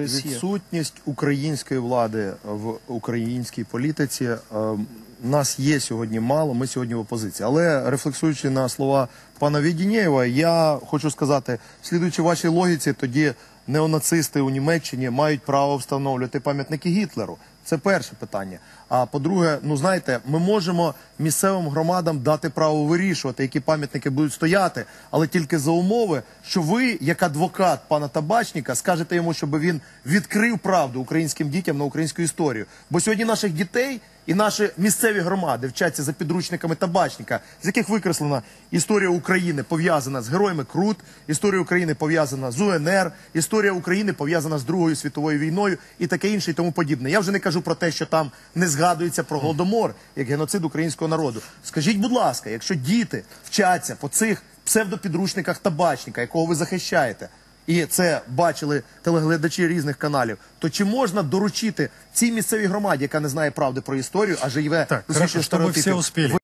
Відсутність української влади в українській політиці е, нас є сьогодні мало. Ми сьогодні в опозиції. Але рефлексуючи на слова пана Відінєєва, я хочу сказати, слідуючи вашій логіці, тоді неонацисти у Німеччині мають право встановлювати пам'ятники Гітлеру. Це перше питання. А по-друге, ну знаєте, ми можемо місцевим громадам дати право вирішувати, які пам'ятники будуть стояти, але тільки за умови, що ви, як адвокат пана Табачника, скажете йому, щоб він відкрив правду українським дітям на українську історію. Бо сьогодні наших дітей і наші місцеві громади вчаться за підручниками табачника, з яких викреслена історія України пов'язана з героями Крут, історія України пов'язана з УНР, історія України пов'язана з Другою світовою війною і таке інше, і тому подібне. Я вже не кажу про те, що там не згадується про голодомор як геноцид українського народу. Скажіть, будь ласка, якщо діти вчаться по цих псевдопідручниках табачника, якого ви захищаєте. І це бачили телеглядачі різних каналів. То чи можна доручити цій місцевій громаді, яка не знає правди про історію, а живе Так, з хорошо, чтобы все стереотипів, успели.